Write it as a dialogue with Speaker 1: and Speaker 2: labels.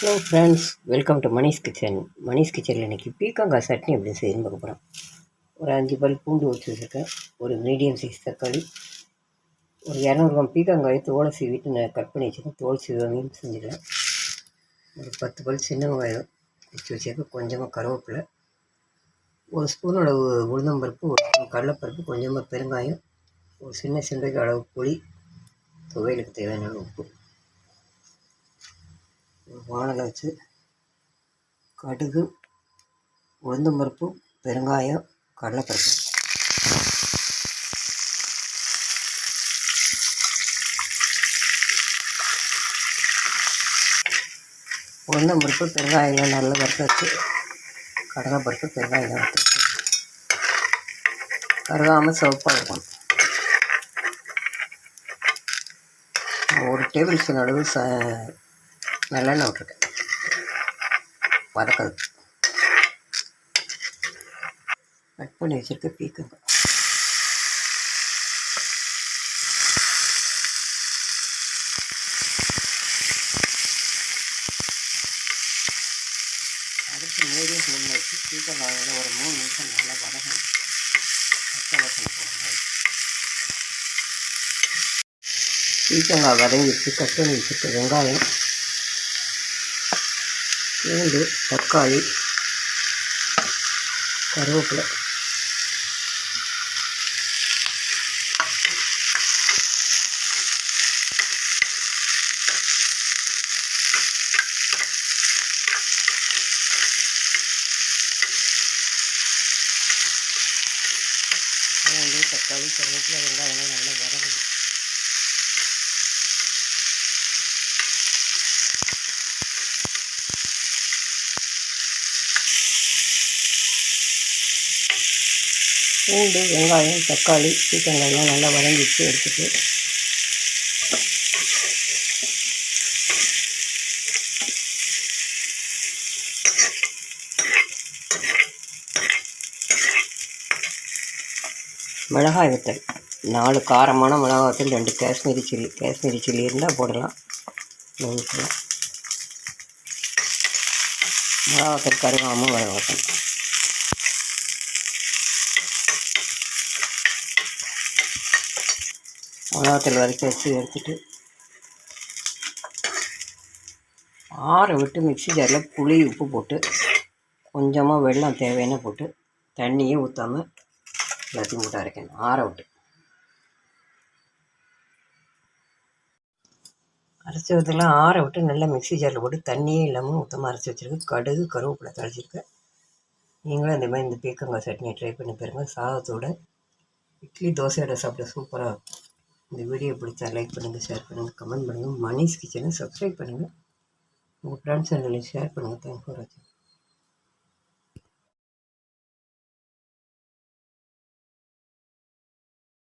Speaker 1: Hello friends welcome to Manish kitchen Manish கிச்சனில் இன்றைக்கி பீக்கங்காய் சட்னி எப்படி செய்யணும்னு பார்க்க போகிறோம் ஒரு அஞ்சு பல் பூண்டு வச்சு வச்சுருக்கேன் ஒரு மீடியம் சைஸ் தக்காளி. ஒரு இரநூறுவா கிராம் பீக்கங்காயை தோலை சீவிட்டு நான் கட் பண்ணி வச்சுருக்கேன். தோல் சீவாமையும் செஞ்சுக்கலாம் ஒரு பத்து பல் சின்ன வெங்காயம் வச்சு வச்சுருக்கேன். கொஞ்சமாக கருவேப்பிலை. ஒரு ஸ்பூன் அளவு உளுந்தம்பருப்பு ஒரு ஸ்பூன் கடலைப்பருப்பு கொஞ்சமாக பெருங்காயம் ஒரு சின்ன சிந்தைக்கு அளவு புளி துவையலுக்கு தேவையான அளவு உப்பு. வானலை வச்சு கடுகு உளுந்தம்பருப்பு பெருங்காயம் கடலைப்பருப்பு. உளுந்தம்பருப்பு பெருங்காயம் நல்லா வறுத்து வச்சு கடலைப்பருப்பு பெருங்காயம் வறுத்து வச்சு கருகாமல் சிவப்பாக இருக்கும் ஒரு டேபிள் ஸ்பூன் அளவு ச நல்லெண்ணெய் விட்டுருக்கேன். வதக்கிறது கட் பண்ணி வச்சுருக்கு பீக்கங்க. அடுத்து மீடியம் ஃப்ளேமில் வச்சு பீக்கங்காயில் ஒரு மூணு நிமிஷம் நல்லா வதக்கணும். பச்சை வாசனை போகணும் பீக்கங்காய் வதங்கிட்டு கட் பண்ணி வச்சுட்டு வெங்காயம் பூண்டு தக்காளி கருவேப்பிலை. பூண்டு தக்காளி கருவேப்பிலை வெங்காயம் நல்லா வதங்கணும். பூண்டு வெங்காயம் தக்காளி பீக்கங்காயெல்லாம் நல்லா வதங்கிச்சு எடுத்துட்டு. மிளகாய் வத்தல். நாலு காரமான மிளகாய் வத்தல் ரெண்டு காஷ்மீரி சில்லி. காஷ்மீரி சில்லி இருந்தால் போடலாம். மிளகாய் மிளகா வத்தல் கருகாமல் மிளகாத்தூள் வரைக்கும் வச்சு எடுத்துட்டு ஆற விட்டு மிக்ஸி ஜாரில் புளி உப்பு போட்டு கொஞ்சமாக வெள்ளம் தேவையான போட்டு தண்ணியே ஊற்றாமல் எல்லாத்தையும் போட்டு அரைக்கணும். ஆற விட்டு. அரைச்சி ஊற்றலாம் ஆற விட்டு நல்லா மிக்ஸி ஜாரில் போட்டு தண்ணியே இல்லாமல் ஊற்றமாக அரைச்சி வச்சுருக்கு கடுகு கருவேப்பிலை தழைச்சிருக்கேன். நீங்களும் இந்த மாதிரி இந்த பீக்கங்காய் சட்னியை ட்ரை பண்ணி பாருங்கள் சாதத்தோட இட்லி தோசையோட சாப்பிட சூப்பராக இருக்கும். இந்த வீடியோ பிடிச்சா லைக் பண்ணுங்கள் ஷேர் பண்ணுங்கள் கமெண்ட் பண்ணுங்கள் மணிஷ் கிச்சனை சப்ஸ்கிரைப் பண்ணுங்கள் உங்கள் ஃப்ரெண்ட்ஸ் அண்ட் ஷேர் பண்ணுங்கள் தேங்க்ஸ் ஃபார் வாட்சிங்